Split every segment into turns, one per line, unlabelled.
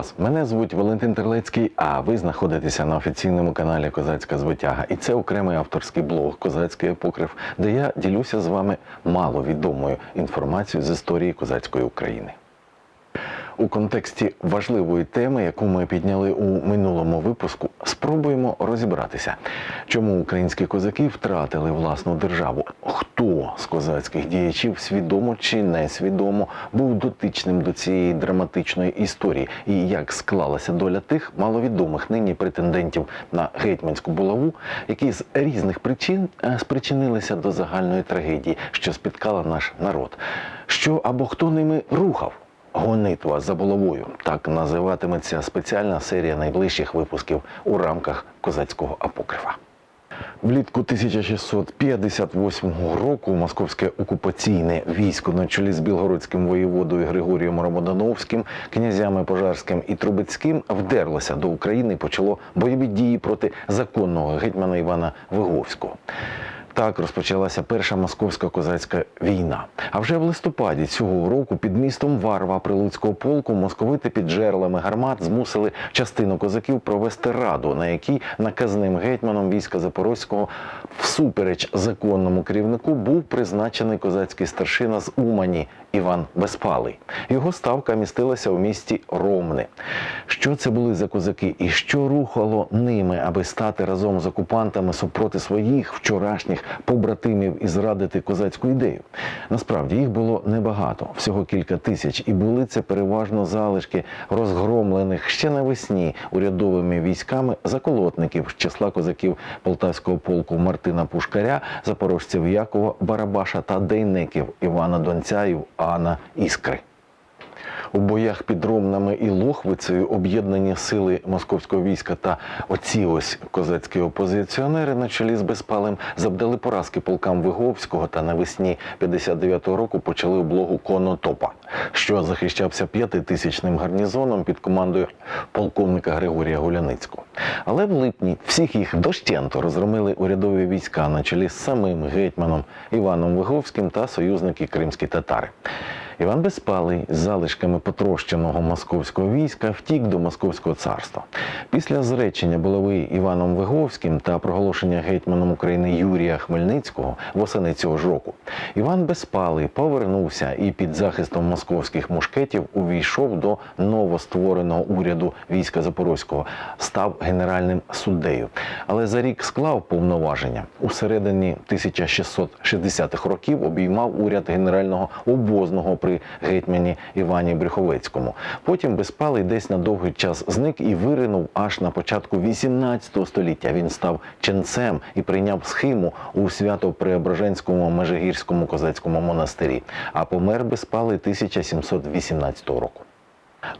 вас! Мене звуть Валентин Терлецький, а ви знаходитеся на офіційному каналі Козацька Звитяга. І це окремий авторський блог Козацький епокрив, де я ділюся з вами маловідомою інформацією з історії козацької України. У контексті важливої теми, яку ми підняли у минулому випуску, спробуємо розібратися, чому українські козаки втратили власну державу. Хто з козацьких діячів свідомо чи несвідомо був дотичним до цієї драматичної історії, і як склалася доля тих маловідомих нині претендентів на гетьманську булаву, які з різних причин е, спричинилися до загальної трагедії, що спіткала наш народ. Що або хто ними рухав? Гонитва за булавою так називатиметься спеціальна серія найближчих випусків у рамках козацького апокрифа. Влітку 1658 року московське окупаційне військо на чолі з білгородським воєводою Григорієм Ромодановським, князями Пожарським і Трубецьким вдерлося до України і почало бойові дії проти законного гетьмана Івана Виговського. Так розпочалася перша московська козацька війна. А вже в листопаді цього року під містом Варва Прилуцького полку московити під жерлами гармат змусили частину козаків провести раду, на якій наказним гетьманом війська Запорозького всупереч законному керівнику був призначений козацький старшина з Умані Іван Безпалий. Його ставка містилася у місті Ромни. Що це були за козаки і що рухало ними, аби стати разом з окупантами супроти своїх вчорашніх побратимів і зрадити козацьку ідею? Насправді їх було небагато, всього кілька тисяч, і були це переважно залишки розгромлених ще навесні урядовими військами заколотників з числа козаків полтавського полку Мартина Пушкаря, запорожців Якова Барабаша та дейників Івана Донця і Анна Іскри. У боях під Ромнами і Лохвицею об'єднані сили московського війська та оці ось козацькі опозиціонери на чолі з Безпалем завдали поразки полкам Виговського та навесні 59-го року почали облогу Конотопа, що захищався п'ятитисячним гарнізоном під командою полковника Григорія Гуляницького. Але в липні всіх їх дощенто розгромили урядові війська на чолі з самим гетьманом Іваном Виговським та союзники кримські татари. Іван Безпалий з залишками потрощеного московського війська втік до Московського царства. Після зречення булави Іваном Виговським та проголошення гетьманом України Юрія Хмельницького восени цього ж року, Іван Безпалий повернувся і під захистом московських мушкетів увійшов до новоствореного уряду війська Запорозького, став генеральним суддею. Але за рік склав повноваження. У середині 1660-х років обіймав уряд генерального обозного при гетьмані Івані Брюховецькому. Потім Безпалий десь на довгий час зник і виринув аж на початку 18 століття. Він став ченцем і прийняв схиму у свято-преображенському межигірському козацькому монастирі. А помер Безпалий 1718 року.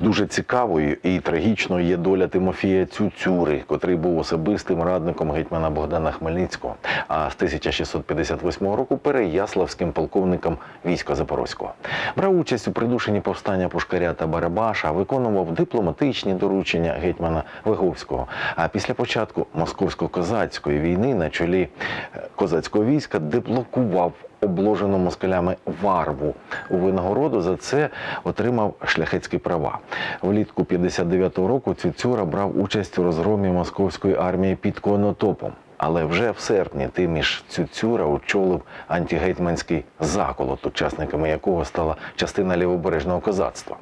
Дуже цікавою і трагічною є доля Тимофія Цюцюри, котрий був особистим радником гетьмана Богдана Хмельницького, а з 1658 року переяславським полковником війська Запорозького. Брав участь у придушенні повстання Пушкаря та Барабаша, виконував дипломатичні доручення гетьмана Виговського. А після початку московсько-козацької війни на чолі е, козацького війська деблокував обложену москалями варву. У винагороду за це отримав шляхетські права. Влітку 59-го року Цюцюра брав участь у розгромі московської армії під Конотопом. Але вже в серпні Тиміш Цюцюра очолив антигетьманський заколот, учасниками якого стала частина лівобережного козацтва.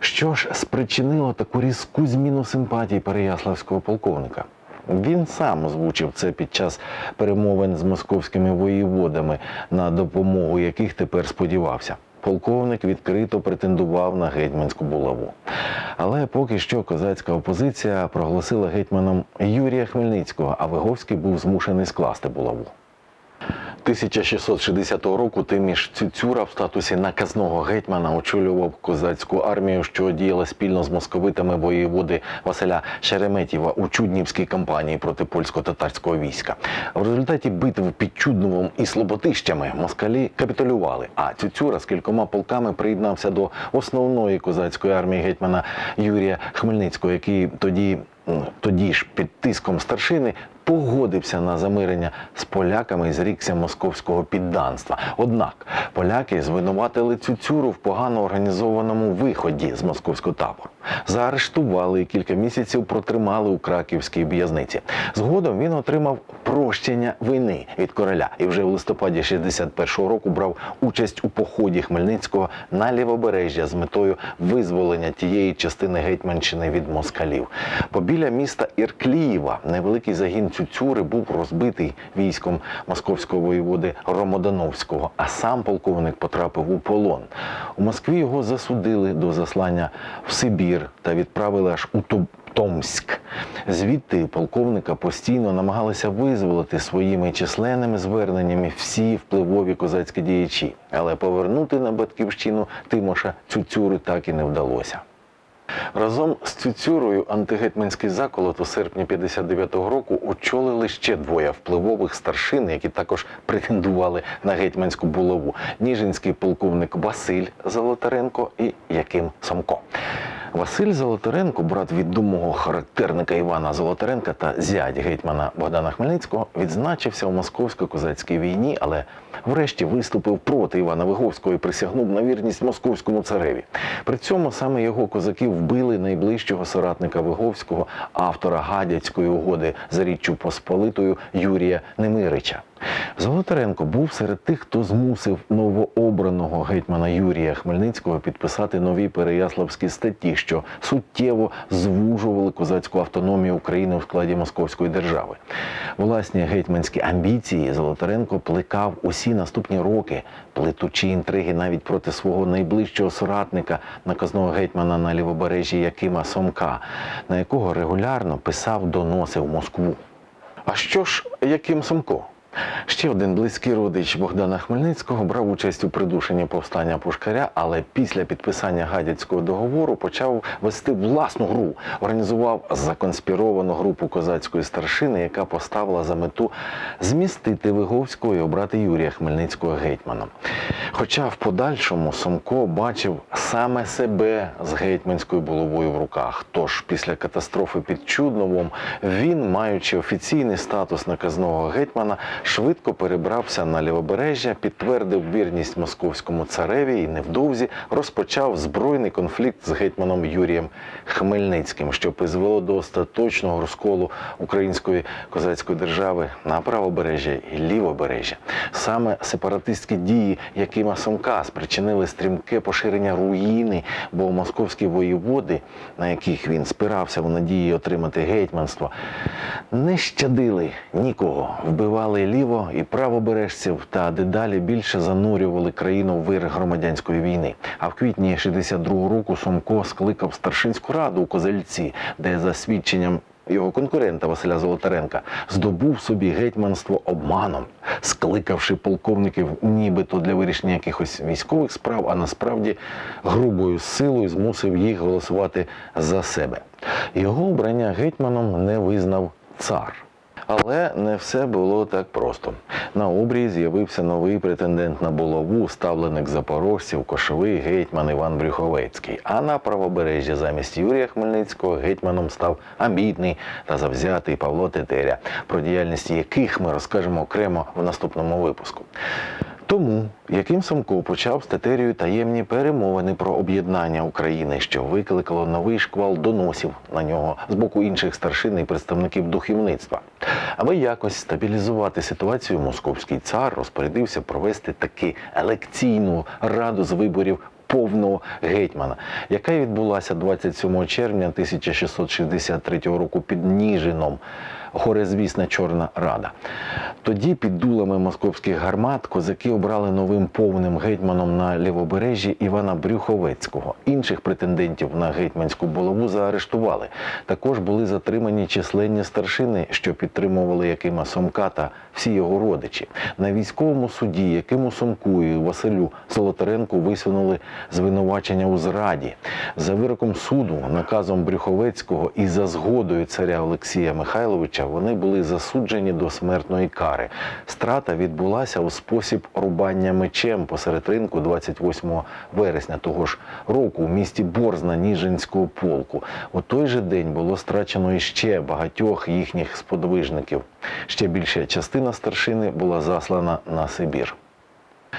Що ж спричинило таку різку зміну симпатій переяславського полковника? Він сам озвучив це під час перемовин з московськими воєводами, на допомогу яких тепер сподівався. Полковник відкрито претендував на гетьманську булаву. Але поки що козацька опозиція проголосила гетьманом Юрія Хмельницького, а Виговський був змушений скласти булаву. 1660 року Тиміш Цюцюра в статусі наказного гетьмана очолював козацьку армію, що діяла спільно з московитами воєводи Василя Шереметєва у Чуднівській кампанії проти польсько-татарського війська. В результаті битв під Чудновом і Слободищами москалі капітулювали. А Цюцюра з кількома полками приєднався до основної козацької армії гетьмана Юрія Хмельницького, який тоді. Тоді ж під тиском старшини погодився на замирення з поляками і зрікся московського підданства. Однак поляки звинуватили цю цюру в погано організованому виході з московського табору. Заарештували і кілька місяців протримали у краківській в'язниці. Згодом він отримав прощення війни від короля і вже у листопаді 61-го року брав участь у поході Хмельницького на лівобережжя з метою визволення тієї частини Гетьманщини від москалів. Побіля міста Ірклієва невеликий загін Цюцюри був розбитий військом московського воєводи Ромодановського, а сам полковник потрапив у полон. У Москві його засудили до заслання в Сибір та відправили аж у Томськ. Звідти полковника постійно намагалися визволити своїми численними зверненнями всі впливові козацькі діячі, але повернути на батьківщину Тимоша Цюцюри так і не вдалося. Разом з Цюцюрою антигетьманський заколот у серпні 59-го року очолили ще двоє впливових старшин, які також претендували на гетьманську булаву: Ніжинський полковник Василь Золотаренко і Яким Самко. Василь Золотаренко, брат відомого характерника Івана Золотаренка та зять гетьмана Богдана Хмельницького, відзначився у московсько-козацькій війні, але врешті виступив проти Івана Виговського і присягнув на вірність московському цареві. При цьому саме його козаки вбили найближчого соратника Виговського, автора гадяцької угоди за річчю Посполитою Юрія Немирича. Золотаренко був серед тих, хто змусив новообраного гетьмана Юрія Хмельницького підписати нові переяславські статті, що суттєво звужували козацьку автономію України у складі Московської держави. Власні гетьманські амбіції Золотаренко плекав усі наступні роки, плетучи інтриги навіть проти свого найближчого соратника, наказного гетьмана на лівобережжі Якима Сомка, на якого регулярно писав доноси в Москву. А що ж, Яким Сомко? Ще один близький родич Богдана Хмельницького брав участь у придушенні повстання Пушкаря, але після підписання гадяцького договору почав вести власну гру. Організував законспіровану групу козацької старшини, яка поставила за мету змістити Виговського і обрати Юрія Хмельницького гетьманом. Хоча в подальшому Сомко бачив саме себе з гетьманською булавою в руках. Тож після катастрофи під Чудновом він, маючи офіційний статус наказного гетьмана, швидко перебрався на лівобережжя, підтвердив вірність московському цареві і невдовзі розпочав збройний конфлікт з гетьманом Юрієм Хмельницьким, що призвело до остаточного розколу української козацької держави на правобережжя і лівобережжя. Саме сепаратистські дії Якима Сомка спричинили стрімке поширення руїни, бо московські воєводи, на яких він спирався в надії отримати гетьманство, не щадили нікого, вбивали ліво і правобережців та дедалі більше занурювали країну в вир громадянської війни. А в квітні 62-го року Сомко скликав старшинську раду у Козельці, де за свідченням його конкурента Василя Золотаренка здобув собі гетьманство обманом, скликавши полковників нібито для вирішення якихось військових справ, а насправді грубою силою змусив їх голосувати за себе. Його обрання гетьманом не визнав цар. Але не все було так просто. На обрії з'явився новий претендент на булаву, ставленик запорожців, кошовий гетьман Іван Брюховецький. А на правобережжі замість Юрія Хмельницького гетьманом став амбітний та завзятий Павло Тетеря, про діяльність яких ми розкажемо окремо в наступному випуску. Тому Яким Самко почав з Тетерією таємні перемовини про об'єднання України, що викликало новий шквал доносів на нього з боку інших старшин і представників духовництва. Аби якось стабілізувати ситуацію, московський цар розпорядився провести таки елекційну раду з виборів повного гетьмана, яка відбулася 27 червня 1663 року під Ніжином. Горезвісна Чорна Рада. Тоді під дулами московських гармат козаки обрали новим повним гетьманом на лівобережжі Івана Брюховецького. Інших претендентів на гетьманську булаву заарештували. Також були затримані численні старшини, що підтримували Якима Сомка та всі його родичі. На військовому суді Якиму Сомку і Василю Золотаренку висунули звинувачення у зраді. За вироком суду, наказом Брюховецького і за згодою царя Олексія Михайловича Польща, вони були засуджені до смертної кари. Страта відбулася у спосіб рубання мечем посеред ринку 28 вересня того ж року у місті Борзна Ніжинського полку. У той же день було страчено іще багатьох їхніх сподвижників. Ще більша частина старшини була заслана на Сибір.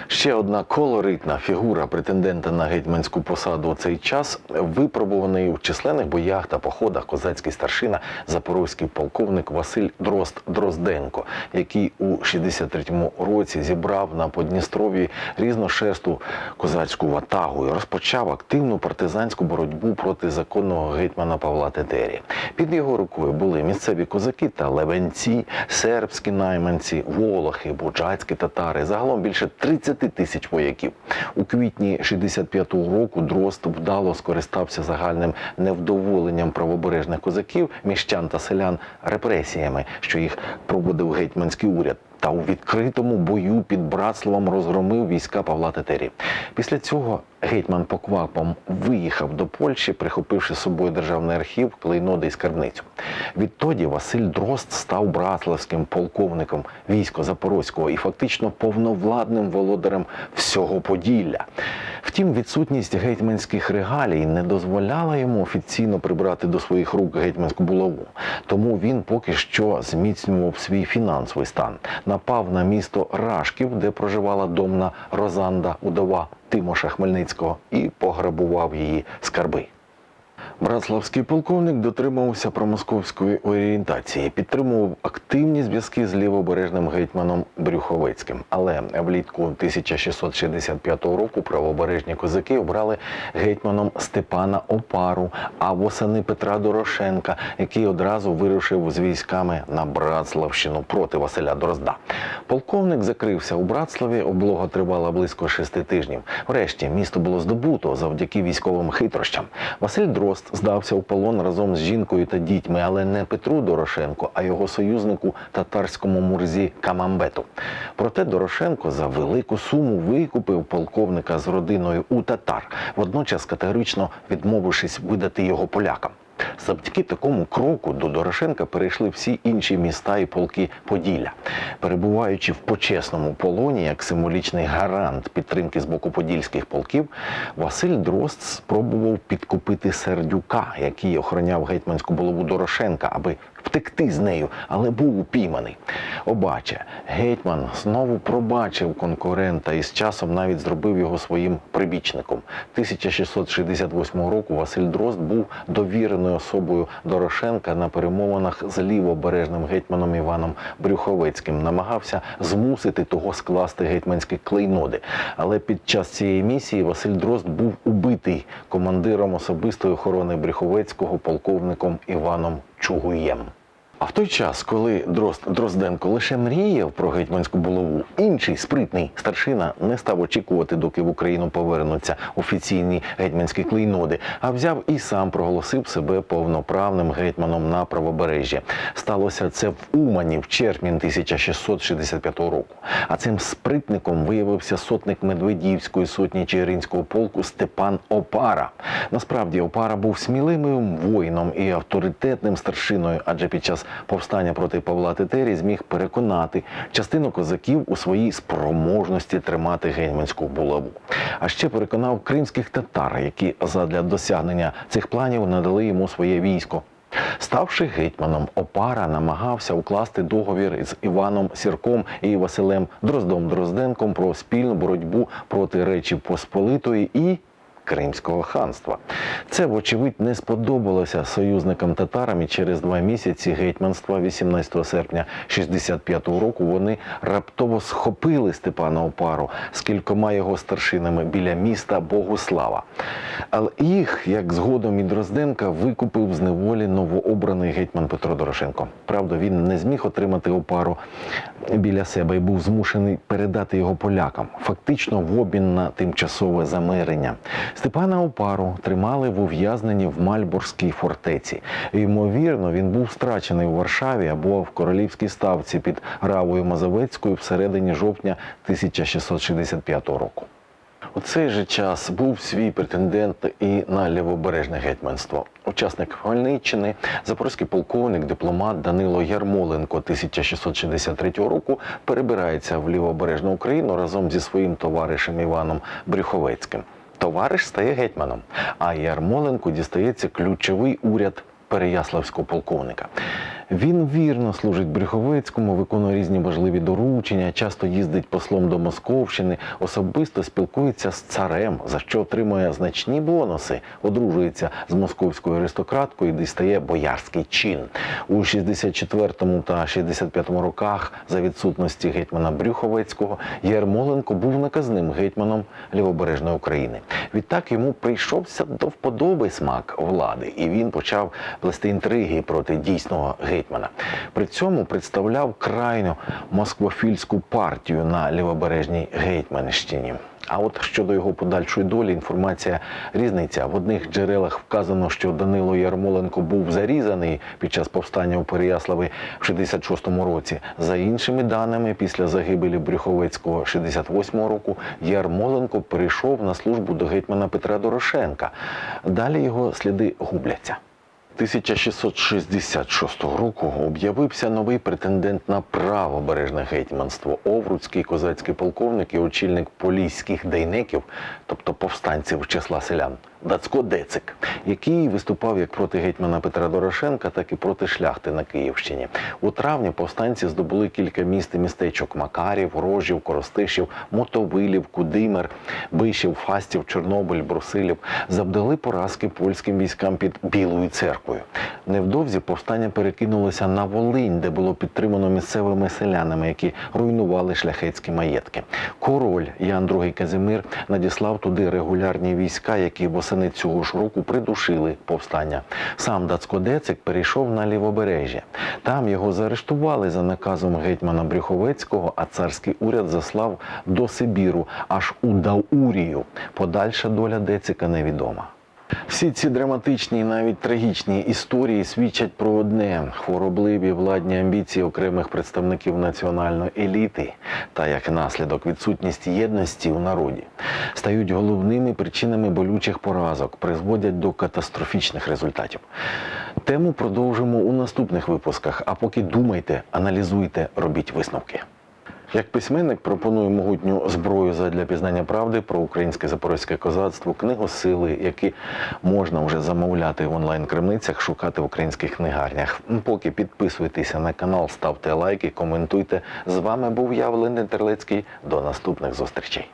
Ще одна колоритна фігура претендента на гетьманську посаду у цей час випробуваний у численних боях та походах козацький старшина запорозький полковник Василь Дрозд Дрозденко, який у 63-му році зібрав на Подністров'ї різношерсту козацьку ватагу і розпочав активну партизанську боротьбу проти законного гетьмана Павла Тетері. Під його рукою були місцеві козаки та левенці, сербські найманці, волохи, буджацькі татари. Загалом більше 30 тисяч вояків. У квітні 65-го року Дрозд вдало скористався загальним невдоволенням правобережних козаків, міщан та селян репресіями, що їх проводив гетьманський уряд. Та у відкритому бою під Братславом розгромив війська Павла Тетері. Після цього гетьман поквапом виїхав до Польщі, прихопивши з собою державний архів, клейноди і скарбницю. Відтоді Василь Дрозд став братславським полковником війська Запорозького і фактично повновладним володарем всього Поділля. Втім, відсутність гетьманських регалій не дозволяла йому офіційно прибрати до своїх рук гетьманську булаву. Тому він поки що зміцнював свій фінансовий стан, напав на місто Рашків, де проживала домна Розанда, удова Тимоша Хмельницького, і пограбував її скарби. Братславський полковник дотримувався промосковської орієнтації, підтримував активні зв'язки з лівобережним гетьманом Брюховецьким. Але влітку 1665 року правобережні козаки обрали гетьманом Степана Опару, а восени Петра Дорошенка, який одразу вирушив з військами на Братславщину проти Василя Дрозда. Полковник закрився у Братславі. Облога тривала близько шести тижнів. Врешті місто було здобуто завдяки військовим хитрощам. Василь Дрозд здався у полон разом з жінкою та дітьми, але не Петру Дорошенко, а його союзнику татарському мурзі Камамбету. Проте Дорошенко за велику суму викупив полковника з родиною у татар, водночас категорично відмовившись видати його полякам. Завдяки такому кроку до Дорошенка перейшли всі інші міста і полки Поділля. Перебуваючи в почесному полоні як символічний гарант підтримки з боку подільських полків, Василь Дрозд спробував підкупити Сердюка, який охороняв гетьманську голову Дорошенка, аби втекти з нею, але був упійманий. Обаче, гетьман знову пробачив конкурента і з часом навіть зробив його своїм прибічником. 1668 року Василь Дрозд був довіреною особою Дорошенка на перемовинах з лівобережним гетьманом Іваном Брюховецьким. Намагався змусити того скласти гетьманські клейноди. Але під час цієї місії Василь Дрозд був убитий командиром особистої охорони Брюховецького полковником Іваном ചൂയം А в той час, коли Дрозд Дрозденко лише мріяв про гетьманську булаву, інший спритний старшина не став очікувати, доки в Україну повернуться офіційні гетьманські клейноди, а взяв і сам проголосив себе повноправним гетьманом на правобережжі. Сталося це в Умані в червні 1665 року. А цим спритником виявився сотник Медведівської сотні Чигиринського полку Степан Опара. Насправді Опара був сміливим воїном і авторитетним старшиною, адже під час повстання проти Павла Тетері зміг переконати частину козаків у своїй спроможності тримати гетьманську булаву. А ще переконав кримських татар, які задля досягнення цих планів надали йому своє військо. Ставши гетьманом, Опара намагався укласти договір з Іваном Сірком і Василем Дроздом Дрозденком про спільну боротьбу проти Речі Посполитої і Кримського ханства. Це, вочевидь, не сподобалося союзникам татарам, і через два місяці гетьманства 18 серпня 65-го року вони раптово схопили Степана Опару з кількома його старшинами біля міста Богуслава. Але їх, як згодом і Дрозденка, викупив з неволі новообраний гетьман Петро Дорошенко. Правда, він не зміг отримати опару біля себе і був змушений передати його полякам, фактично в обмін на тимчасове замирення. Степана Опару тримали в ув'язненні в Мальборській фортеці. Ймовірно, він був страчений у Варшаві або в королівській ставці під Равою Мазовецькою всередині жовтня 1665 року. У цей же час був свій претендент і на лівобережне гетьманство. Учасник Хмельниччини, запорозький полковник, дипломат Данило Ярмоленко 1663 року перебирається в лівобережну Україну разом зі своїм товаришем Іваном Брюховецьким. Товариш стає гетьманом, а Ярмоленку дістається ключовий уряд Переяславського полковника. Він вірно служить Брюховецькому, виконує різні важливі доручення, часто їздить послом до Московщини, особисто спілкується з царем, за що отримує значні бонуси, одружується з московською аристократкою і дістає боярський чин. У 64 та 65 роках за відсутності гетьмана Брюховецького Ярмоленко був наказним гетьманом Лівобережної України. Відтак йому прийшовся до вподоби смак влади, і він почав плести інтриги проти дійсного гетьмана. При цьому представляв крайню москвофільську партію на лівобережній гетьманщині. А от щодо його подальшої долі, інформація різниця. В одних джерелах вказано, що Данило Ярмоленко був зарізаний під час повстання у Переяславі в 66-му році. За іншими даними, після загибелі Брюховецького 68-го року Ярмоленко перейшов на службу до гетьмана Петра Дорошенка. Далі його сліди губляться. 1666 року об'явився новий претендент на правобережне гетьманство. Овруцький козацький полковник і очільник поліських дейнеків, тобто повстанців числа селян, Дацько Децик, який виступав як проти гетьмана Петра Дорошенка, так і проти шляхти на Київщині. У травні повстанці здобули кілька міст і містечок Макарів, Рожів, Коростишів, Мотовилів, Кудимер, Бишів, Фастів, Чорнобиль, Брусилів. Завдали поразки польським військам під Білою церквою. Невдовзі повстання перекинулося на Волинь, де було підтримано місцевими селянами, які руйнували шляхетські маєтки. Король Ян II Казимир надіслав туди регулярні війська, які восени цього ж року придушили повстання. Сам Дацькодецик перейшов на лівобережжя. Там його заарештували за наказом гетьмана Брюховецького, а царський уряд заслав до Сибіру, аж у Даурію. Подальша доля Децика невідома. Всі ці драматичні і навіть трагічні історії свідчать про одне хворобливі владні амбіції окремих представників національної еліти та як наслідок відсутність єдності у народі стають головними причинами болючих поразок, призводять до катастрофічних результатів. Тему продовжимо у наступних випусках. А поки думайте, аналізуйте, робіть висновки. Як письменник пропоную могутню зброю для пізнання правди про українське запорозьке козацтво, книгу сили, які можна вже замовляти в онлайн-крамницях, шукати в українських книгарнях. Поки підписуйтеся на канал, ставте лайки, коментуйте. З вами був я, Валентин Терлецький. До наступних зустрічей.